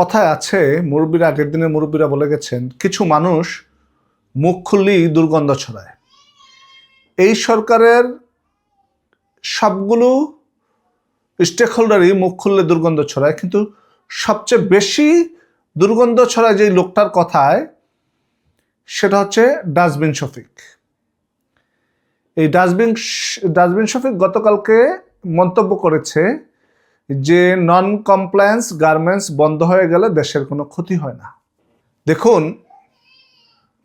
কথায় আছে, মুরব্বীরা আগের দিনে মুরব্বীরা বলে গেছেন, কিছু মানুষ মুখ খুললেই দুর্গন্ধ ছড়ায়। এই সরকারের সবগুলো স্টেক হোল্ডারই মুখ খুললে দুর্গন্ধ ছড়ায়, কিন্তু সবচেয়ে বেশি দুর্গন্ধ ছড়ায় যেই লোকটার কথায়, সেটা হচ্ছে ডাস্টবিন শফিক। এই ডাস্টবিন ডাস্টবিন শফিক গতকালকে মন্তব্য করেছে যে নন কমপ্লায়েন্স গার্মেন্টস বন্ধ হয়ে গেলে দেশের কোনো ক্ষতি হয় না। দেখুন,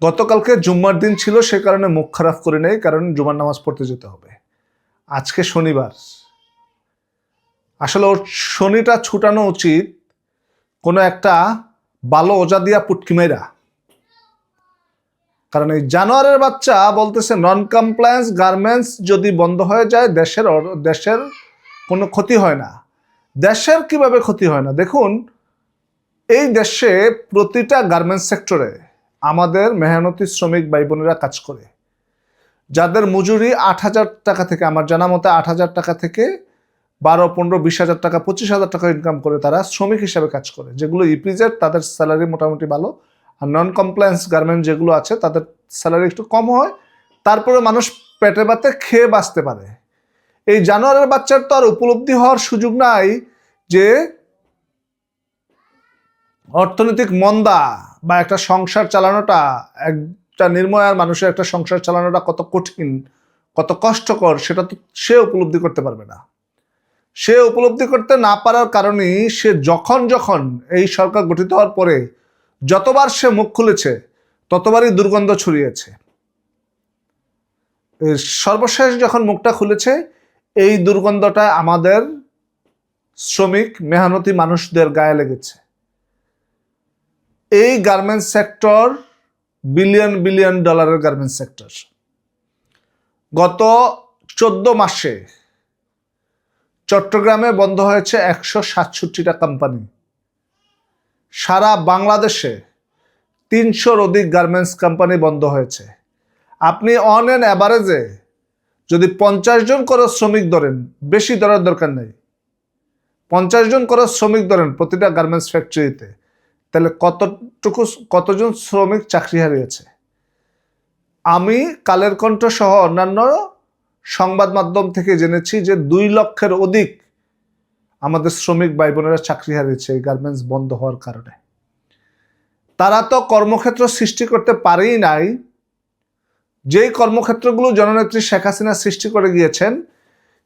গতকালকে জুম্মার দিন ছিল, সে কারণে মুখ খারাপ করে নেই, কারণ জুমার নামাজ পড়তে যেতে হবে। আজকে শনিবার। আসলে ওর শনিটা ছুটানো উচিত কোনো একটা বালো ওজা দিয়া পুটকি মেয়েরা কারণ এই জানোয়ারের বাচ্চা বলতেছে নন কমপ্লায়েন্স গার্মেন্টস যদি বন্ধ হয়ে যায়, দেশের দেশের কোনো ক্ষতি হয় না। দেশের কীভাবে ক্ষতি হয় না? দেখুন, এই দেশে প্রতিটা গার্মেন্টস সেক্টরে আমাদের মেহনতি শ্রমিক ভাই বোনেরা কাজ করে। যাদের মজুরি আট হাজার টাকা থেকে, আমার জানা মতে আট হাজার টাকা থেকে বারো, পনেরো, বিশ হাজার টাকা, পঁচিশ হাজার টাকা ইনকাম করে তারা শ্রমিক হিসাবে কাজ করে। যেগুলো ইপিজেড তাদের স্যালারি মোটামুটি ভালো। আর নন কমপ্লায়েন্স গার্মেন্ট যেগুলো আছে, তাদের স্যালারি একটু কম হয়। তারপরে মানুষ পেটে বাতে খেয়ে বাঁচতে পারে। এই জানোয়ারের বাচ্চার তো আর উপলব্ধি হওয়ার সুযোগ নাই যে অর্থনৈতিক মন্দা বা একটা সংসার চালানোটা, একটা নির্ময়ার মানুষের একটা সংসার চালানোটা কত কঠিন, কত কষ্টকর, সেটা তো সে উপলব্ধি করতে পারবে না। সে উপলব্ধি করতে না পারার কারণেই সে যখন যখন এই সরকার গঠিত হওয়ার পরে যতবার সে মুখ খুলেছে, ততবারই দুর্গন্ধ ছড়িয়েছে। সর্বশেষ যখন মুখটা খুলেছে এই দুর্গন্ধটা আমাদের শ্রমিক, মেহনতি মানুষদের গায়ে লেগেছে। এই গার্মেন্টস সেক্টর বিলিয়ন বিলিয়ন ডলারের গার্মেন্টস সেক্টর গত চোদ্দ মাসে চট্টগ্রামে বন্ধ হয়েছে একশো সাতষট্টিটা কোম্পানি সারা বাংলাদেশে তিনশোর অধিক গার্মেন্টস কোম্পানি বন্ধ হয়েছে। আপনি অন অ্যান অ্যাভারেজে যদি পঞ্চাশ জন করে শ্রমিক ধরেন, বেশি ধরার দরকার নেই। পঞ্চাশ জন করে শ্রমিক ধরেন প্রতিটা গার্মেন্টস ফ্যাক্টরিতে তাহলে কতটুকু, কতজন শ্রমিক চাকরি হারিয়েছে? আমি কালের কণ্ঠ সহ অন্যান্য সংবাদ মাধ্যম থেকে জেনেছি যে দুই লক্ষের অধিক আমাদের শ্রমিক ভাই বোনেরা চাকরি হারিয়েছে এই গার্মেন্টস বন্ধ হওয়ার কারণে। তারা তো কর্মক্ষেত্র সৃষ্টি করতে পারেই নাই যেই কর্মক্ষেত্রগুলো জননেত্রী শেখ হাসিনা সৃষ্টি করে গিয়েছেন,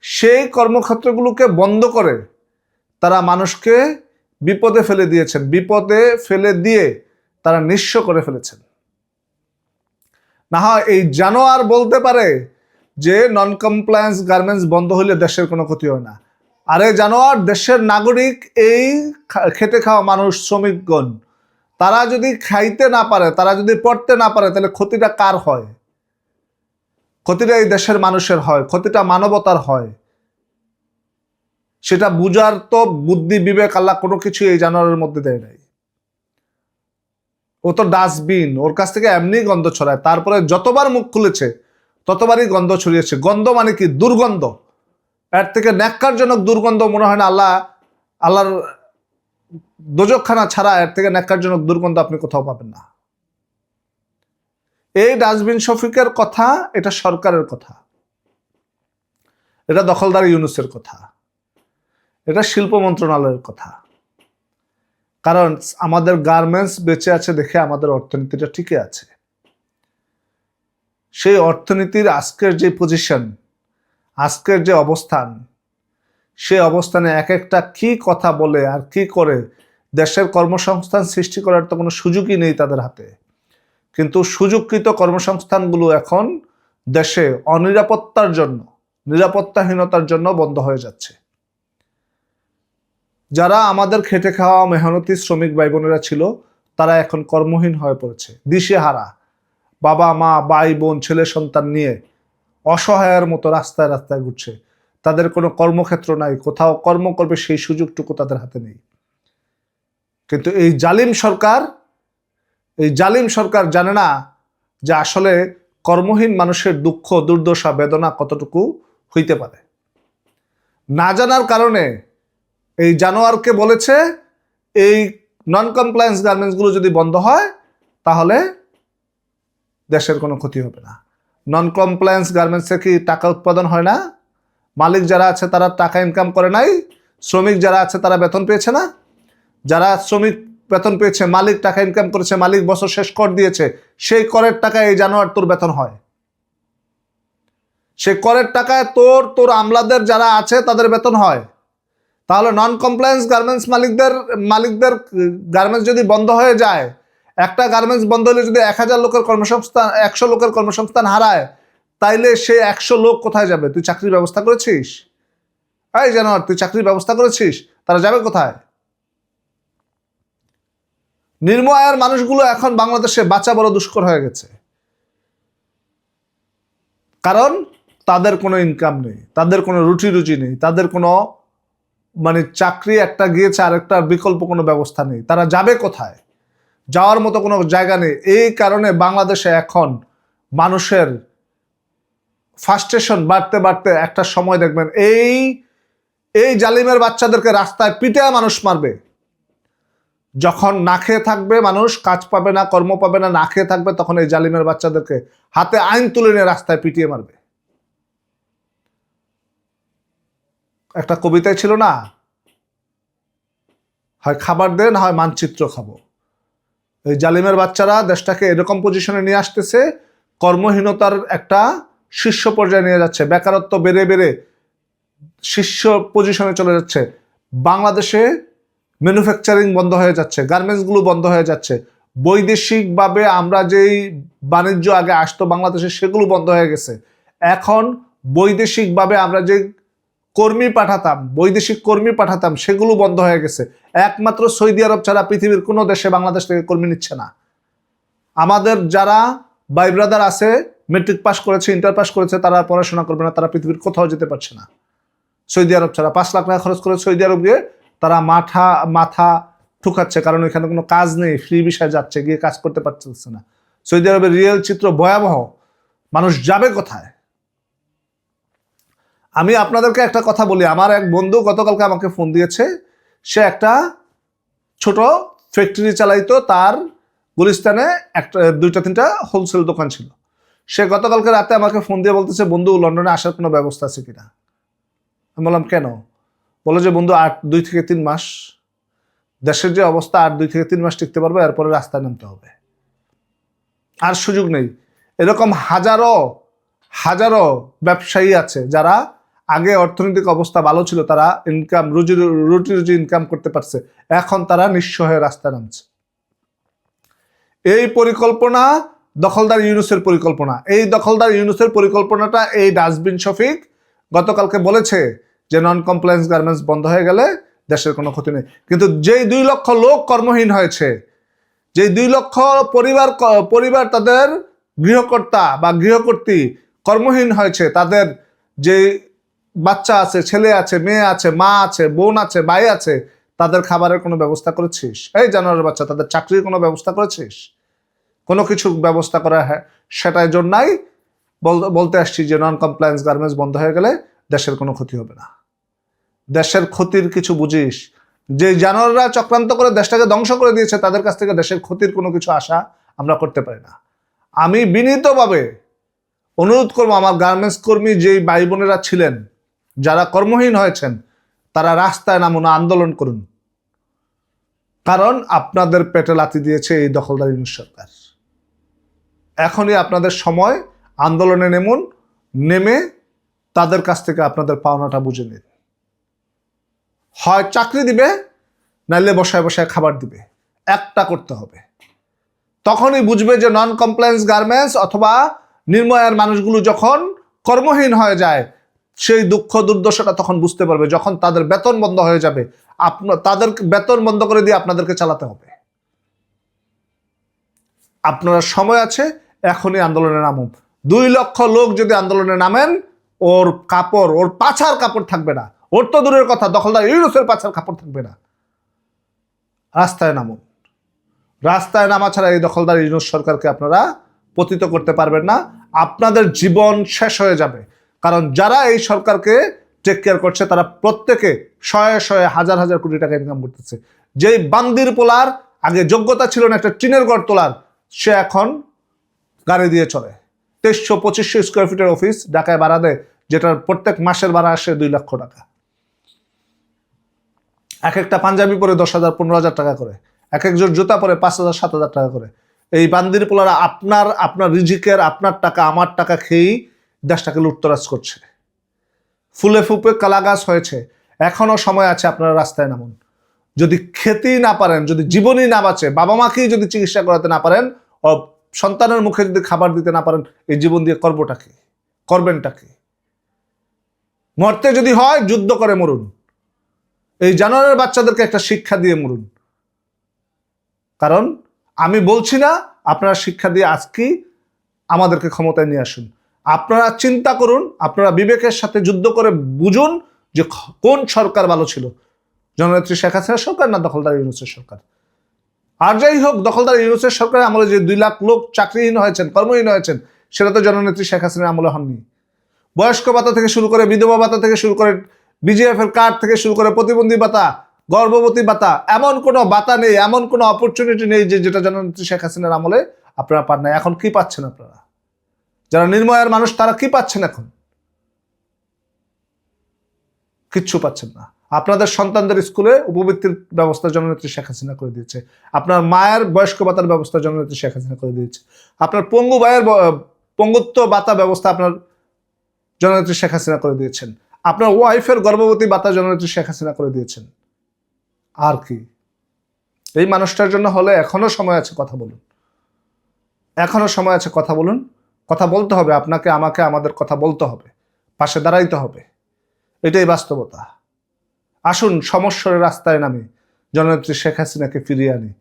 সেই কর্মক্ষেত্রগুলোকে বন্ধ করে তারা মানুষকে বিপদে ফেলে দিয়েছেন। বিপদে ফেলে দিয়ে তারা নিঃস্ব করে ফেলেছেন। না হয় এই জানোয়ার বলতে পারে যে নন কমপ্লায়েন্স গার্মেন্টস বন্ধ হলে দেশের কোনো ক্ষতি হয় না। আরে জানোয়ার দেশের নাগরিক এই খা- খেটে খাওয়া মানুষ, শ্রমিকগণ, তারা যদি খাইতে না পারে, তারা যদি পড়তে না পারে, তাহলে ক্ষতিটা কার হয়? ক্ষতিটা এই দেশের মানুষের হয়, ক্ষতিটা মানবতার হয়। সেটা বুঝার তো বুদ্ধি, বিবেক আল্লাহ কোনো কিছু এই জানোয়ারের মধ্যে দেয় নাই। ও তো ডাস্টবিন, ওর কাছ থেকে এমনি গন্ধ ছড়ায়। তারপরে যতবার মুখ খুলেছে, ততবারই গন্ধ ছড়িয়েছে। গন্ধ মানে কি? দুর্গন্ধ। এর থেকে ন্যাক্কারজনক দুর্গন্ধ মনে হয় না আল্লাহ, আল্লাহর দোজকখানা ছাড়া এর থেকে ন্যাক্কারজনক দুর্গন্ধ আপনি কোথাও পাবেন না। এই ডাস্টবিন শফিকের কথা, এটা সরকারের কথা। এটা দখলদার ইউনুসের কথা। এটা শিল্প মন্ত্রণালয়ের কথা। কারণ আমাদের গার্মেন্টস বেঁচে আছে দেখে আমাদের অর্থনীতিটা টিকে আছে। সেই অর্থনীতির আজকের যে পজিশন আজকের যে অবস্থান, সেই অবস্থানে এক একটা কি কথা বলে আর কি করে দেশের কর্মসংস্থান সৃষ্টি করার তো কোনো সুযোগই নেই তাদের হাতে। কিন্তু সুযোগকৃত কর্মসংস্থানগুলো এখন দেশে অনিরাপত্তার জন্য, নিরাপত্তাহীনতার জন্য বন্ধ হয়ে যাচ্ছে। যারা আমাদের খেটে খাওয়া মেহনতি শ্রমিক ভাই বোনেরা ছিল, তারা এখন কর্মহীন হয়ে পড়েছে। দিশেহারা, বাবা, মা, ভাই, বোন, ছেলে, সন্তান নিয়ে অসহায়ের মতো রাস্তায় রাস্তায় ঘুরছে। তাদের কোনো কর্মক্ষেত্র নাই, কোথাও কর্ম করবে সেই সুযোগটুকু তাদের হাতে নেই। কিন্তু এই জালিম সরকার এই জালিম সরকার জানে না যে আসলে কর্মহীন মানুষের দুঃখ, দুর্দশা, বেদনা কতটুকু হইতে পারে। না জানার কারণে এই জানোয়ারকে বলেছে, এই নন কমপ্লায়েন্স গার্মেন্টসগুলো যদি বন্ধ হয়, তাহলে দেশের কোনো ক্ষতি হবে না। নন কমপ্লায়েন্স গার্মেন্টসে কি টাকা উৎপাদন হয় না? মালিক যারা আছে তারা টাকা ইনকাম করে নাই, শ্রমিক যারা আছে তারা বেতন পেয়েছে না? যারা শ্রমিক বেতন পেয়েছে, মালিক টাকা ইনকাম করেছে, মালিক বছর শেষ কর দিয়েছে, সেই করের টাকায় এই জানুয়ার তোর বেতন হয়। সে করের টাকায় তোর তোর আমলাদের যারা আছে তাদের বেতন হয়। তাহলে নন কমপ্লায়েন্স গার্মেন্টস মালিকদের মালিকদের গার্মেন্টস যদি বন্ধ হয়ে যায়, একটা গার্মেন্টস বন্ধ হলে যদি এক হাজার লোকের কর্মসংস্থান, একশো লোকের কর্মসংস্থান হারায়, তাইলে সে একশো লোক কোথায় যাবে? তুই চাকরির ব্যবস্থা করেছিস? এই জানোয়ার, তুই চাকরির ব্যবস্থা করেছিস? তারা যাবে কোথায়? নিম্ন আয়ের মানুষগুলো এখন বাংলাদেশে বাঁচা বড় দুষ্কর হয়ে গেছে। কারণ তাদের কোনো ইনকাম নেই, তাদের কোনো রুটি রুচি নেই, তাদের কোনো মানে চাকরি একটা গিয়েছে আর একটা বিকল্প কোনো ব্যবস্থা নেই। তারা যাবে কোথায়? যাওয়ার মতো কোনো জায়গা নেই। এই কারণে বাংলাদেশে এখন মানুষের ফার্স্টেশন বাড়তে বাড়তে একটা সময় দেখবেন, এই এই জালিমের বাচ্চাদেরকে রাস্তায় পিটে মানুষ মারবে। যখন না খেয়ে থাকবে মানুষ, কাজ পাবে না, কর্ম পাবে না না খেয়ে থাকবে, তখন এই জালিমের বাচ্চাদেরকে হাতে আইন তুলে নিয়ে রাস্তায় পিটিয়ে মারবে। একটা কবিতায় ছিল না? হয় খাবার দেন, হয় মানচিত্র খাব। এই জালিমের বাচ্চারা দেশটাকে এরকম পজিশনে নিয়ে আসতেছে, কর্মহীনতার একটা শীর্ষ পর্যায়ে নিয়ে যাচ্ছে, বেকারত্ব বেড়ে বেড়ে শীর্ষ পজিশনে চলে যাচ্ছে। বাংলাদেশে ম্যানুফ্যাকচারিং বন্ধ হয়ে যাচ্ছে গার্মেন্টসগুলো বন্ধ হয়ে যাচ্ছে। বৈদেশিকভাবে আমরা যেই বাণিজ্য আগে আসতো বাংলাদেশে, সেগুলো বন্ধ হয়ে গেছে। এখন বৈদেশিকভাবে আমরা যে কর্মী পাঠাতাম, বৈদেশিক কর্মী পাঠাতাম, সেগুলো বন্ধ হয়ে গেছে। একমাত্র সৌদি আরব ছাড়া পৃথিবীর কোনো দেশে বাংলাদেশ থেকে কর্মী নিচ্ছে না। আমাদের যারা বাই ব্রাদার আছে মেট্রিক পাস করেছে ইন্টার পাস করেছে, তারা পড়াশোনা করবে না, তারা পৃথিবীর কোথাও যেতে পারছে না। সৌদি আরব ছাড়া পাঁচ লাখ টাকা খরচ করে সৌদি আরব গিয়ে তারা মাথা মাথা ঠুকাচ্ছে, কারণ এখানে কোনো কাজ নেই ফ্রি বিষয় যাচ্ছে, গিয়ে কাজ করতে পারছে না। সৌদি আরবের রিয়েল চিত্র ভয়াবহ, মানুষ যাবে কোথায়? আমি আপনাদেরকে একটা কথা বলি, আমার এক বন্ধু গতকালকে আমাকে ফোন দিয়েছে, সে একটা ছোট ফ্যাক্টরি চালাইতো, তার গুলিস্তানে একটা, দুইটা, তিনটা হোলসেল দোকান ছিল। সে গতকালকে রাতে আমাকে ফোন দিয়ে বলতেছে, বন্ধু, লন্ডনে আসার কোনো ব্যবস্থা আছে কিনা? আমি বললাম, কেন? বলে যে, বন্ধু, আট, দুই থেকে তিন মাস, দেশের যে অবস্থা আর দুই থেকে তিন মাস টিকতে পারবে, এরপরে রাস্তায় নামতে হবে। আর সুযোগ নেই। এরকম হাজারো হাজারো ব্যবসায়ী আছে যারা আগে অর্থনৈতিক অবস্থা ভালো ছিল, তারা ইনকাম রুজি, রুটি, রুজি ইনকাম করতে পারছে। এখন তারা নিঃস্ব হয়ে রাস্তায় নামছে। এই পরিকল্পনা দখলদার ইউনুসের পরিকল্পনা। এই দখলদার ইউনুসের পরিকল্পনাটা এই ডাস্টবিন শফিক গতকালকে বলেছে যে নন কমপ্লায়েন্স গার্মেন্টস বন্ধ হয়ে গেলে দেশের কোনো ক্ষতি নেই। কিন্তু যেই দুই লক্ষ লোক কর্মহীন হয়েছে যে দুই লক্ষ পরিবার পরিবার তাদের গৃহকর্তা বা গৃহকর্ত্রী কর্মহীন হয়েছে, তাদের যে বাচ্চা আছে, ছেলে আছে, মেয়ে আছে, মা আছে, বোন আছে, ভাই আছে, তাদের খাবারের কোনো ব্যবস্থা করেছিস? এই জানোয়ারের বাচ্চা, তাদের চাকরির কোনো ব্যবস্থা করেছিস? কোনো কিছু ব্যবস্থা করা হ্যাঁ সেটাই জন্যই বলতে আসছি যে নন কমপ্লায়েন্স গার্মেন্টস বন্ধ হয়ে গেলে দেশের কোনো ক্ষতি হবে না। দেশের ক্ষতির কিছু বুঝিস। যে জানোয়াররা চক্রান্ত করে দেশটাকে ধ্বংস করে দিয়েছে, তাদের কাছ থেকে দেশের ক্ষতির কোনো কিছু আশা আমরা করতে পারি না। আমি বিনীতভাবে অনুরোধ করব, আমার গার্মেন্টস কর্মী যেই ভাই বোনেরা ছিলেন, যারা কর্মহীন হয়েছেন, তারা রাস্তায় নামুন, আন্দোলন করুন। কারণ আপনাদের পেটে লাথি দিয়েছে এই দখলদারি সরকার। এখনই আপনাদের সময়, আন্দোলনে নেমুন, নেমে তাদের কাছ থেকে আপনাদের পাওনাটা বুঝে নিন। হয় চাকরি দিবে, নাইলে বসায় বসায় খাবার দিবে। একটা করতে হবে। তখনই বুঝবে যে নন কমপ্লায়েন্স গার্মেন্টস অথবা নির্ময়ের মানুষগুলো যখন কর্মহীন হয়ে যায়, সেই দুঃখ দুর্দশাটা তখন বুঝতে পারবে, যখন তাদের বেতন বন্ধ হয়ে যাবে। আপনার তাদের বেতন বন্ধ করে দিয়ে আপনাদেরকে চালাতে হবে। আপনারা সময় আছে, এখনই আন্দোলনে নামুন। দুই লক্ষ লোক যদি আন্দোলনে নামেন, ওর কাপড়, ওর পাছার কাপড় থাকবে না। ওর তো দূরের কথা, দখলদার ইউরোসের পাছার কাপড় থাকবে না। রাস্তায় নামুন। রাস্তায় নামা ছাড়া এই দখলদার ইউনুস সরকারকে আপনারা পতিত করতে পারবেন না। আপনাদের জীবন শেষ হয়ে যাবে। কারণ যারা এই সরকারকে টেক কেয়ার করছে, তারা প্রত্যেকে শয়ে শয়ে হাজার হাজার কোটি টাকা ইনকাম করতেছে। যেই বান্দির পোলার আগে যোগ্যতা ছিল না, একটা টিনের গড় তোলার, সে এখন গাড়ি দিয়ে চলে। তেইশশো পঁচিশশো স্কোয়ার ফিটের অফিস ঢাকায় ভাড়া দেয়, যেটার প্রত্যেক মাসের ভাড়া আসে দুই লক্ষ টাকা। এক একটা পাঞ্জাবি পরে দশ হাজার, পনেরো হাজার টাকা করে। এক একজন জুতা পরে পাঁচ হাজার, সাত হাজার টাকা করে। এই বান্দির পোলারা আপনার আপনার রিজিকের, আপনার টাকা, আমার টাকা খেয়েই দেশটাকে লুটতরাজ করছে। ফুলে ফুপে কালাগাছ হয়েছে। এখনও সময় আছে আপনারা রাস্তায় নামুন। যদি খেতেই না পারেন, যদি জীবনই না বাঁচে, বাবা মাকেই যদি চিকিৎসা করাতে না পারেন ও সন্তানের মুখে যদি খাবার দিতে না পারেন, এই জীবন দিয়ে করবোটা কি? করবেনটা কি? মরতে যদি হয়, যুদ্ধ করে মরুন। এই জানোয়ারের বাচ্চাদেরকে একটা শিক্ষা দিয়ে মরুন। কারণ আমি বলছি না, আপনারা শিক্ষা দিয়ে আজকেই আমাদেরকে ক্ষমতায় নিয়ে আসুন। আপনারা চিন্তা করুন, আপনারা বিবেকের সাথে যুদ্ধ করে বুঝুন যে কোন সরকার ভালো ছিল। জননেত্রী শেখ হাসিনা সরকার না দখলদার ইউনুসের সরকার? আর যাই হোক, দখলদার ইউনুসের সরকার আমলে যে দুই লাখ লোক চাকরিহীন হয়েছেন, কর্মহীন হয়েছেন, সেটা তো জননেত্রী শেখ হাসিনার আমলে হননি। বয়স্ক ভাতা থেকে শুরু করে বিধবা ভাতা থেকে শুরু করে বিজিএফ এর কার্ড থেকে শুরু করে প্রতিবন্ধী ভাতা, গর্ভবতী ভাতা, এমন কোনো ভাতা নেই, এমন কোনো অপরচুনিটি নেই যে যেটা জননেত্রী শেখ হাসিনার আমলে আপনারা পান না এখন কি পাচ্ছেন আপনারা? যারা নির্ময়ের মানুষ, তারা কি পাচ্ছেন এখন? কিচ্ছু পাচ্ছেন না। আপনাদের সন্তানদের স্কুলে উপবৃত্তির ব্যবস্থা জননেত্রী শেখ হাসিনা করে দিয়েছে। আপনার মায়ের বয়স্ক ভাতার ব্যবস্থা জননেত্রী শেখ হাসিনা করে দিয়েছে। আপনার পঙ্গু ভাইয়ের পঙ্গুত্ব ভাতা ব্যবস্থা আপনার জননেত্রী শেখ হাসিনা করে দিয়েছেন। আপনার ওয়াইফের গর্ভবতী বাতা জননেত্রী শেখ হাসিনা করে দিয়েছেন। আর কি? এই মানুষটার জন্য হলে এখনও সময় আছে কথা বলুন। এখনও সময় আছে কথা বলুন। কথা বলতে হবে, আপনাকে, আমাকে, আমাদের কথা বলতে হবে। পাশে দাঁড়াইতে হবে। এটাই বাস্তবতা। আসুন, সমস্যার রাস্তায় নামে। জননেত্রী শেখ হাসিনাকে ফিরিয়ে আনি।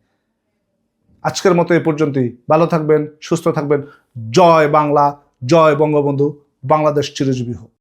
আজকের মতো এ পর্যন্তই। ভালো থাকবেন, সুস্থ থাকবেন। জয় বাংলা, জয় বঙ্গবন্ধু। বাংলাদেশ চিরজীবী হোক।